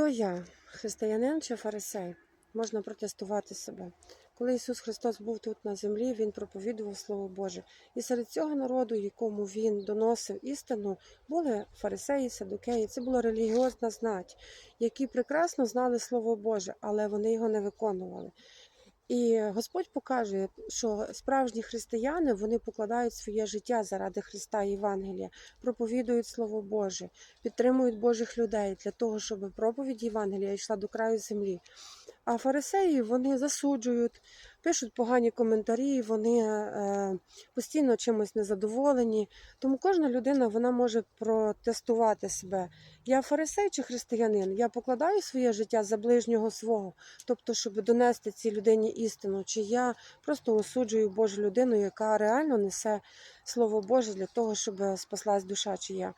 Хто я? Християнин чи фарисей? Можна протестувати себе. Коли Ісус Христос був тут на землі, Він проповідував Слово Боже. І серед цього народу, якому Він доносив істину, були фарисеї, садукеї. Це була релігіозна знать, які прекрасно знали Слово Боже, але вони його не виконували. І Господь показує, що справжні християни вони покладають своє життя заради Христа і Євангелія, проповідують Слово Боже, підтримують Божих людей для того, щоб проповідь Євангелія йшла до краю землі. А фарисеї вони засуджують, пишуть погані коментарі, вони е, постійно чимось незадоволені. Тому кожна людина вона може протестувати себе. Я фарисей чи християнин? Я покладаю своє життя за ближнього свого, тобто, щоб донести цій людині істину, чи я просто осуджую Божу людину, яка реально несе Слово Боже для того, щоб спаслась душа чия. Е,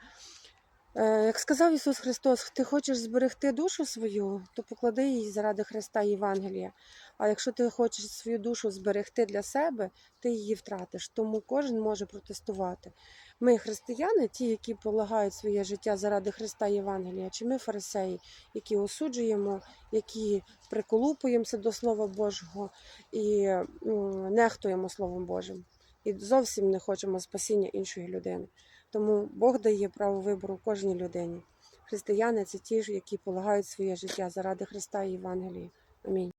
Як сказав Ісус Христос, ти хочеш зберегти душу свою, то поклади її заради Христа Євангелія. А якщо ти хочеш свою душу зберегти для себе, ти її втратиш. Тому кожен може протестувати. Ми християни, ті, які полагають своє життя заради Христа Євангелія, чи ми фарисеї, які осуджуємо, які приколупуємося до Слова Божого і нехтуємо Словом Божим. І зовсім не хочемо спасіння іншої людини. Тому Бог дає право вибору кожній людині. Християни це ті ж, які полагають своє життя заради Христа і Євангелії. Амінь.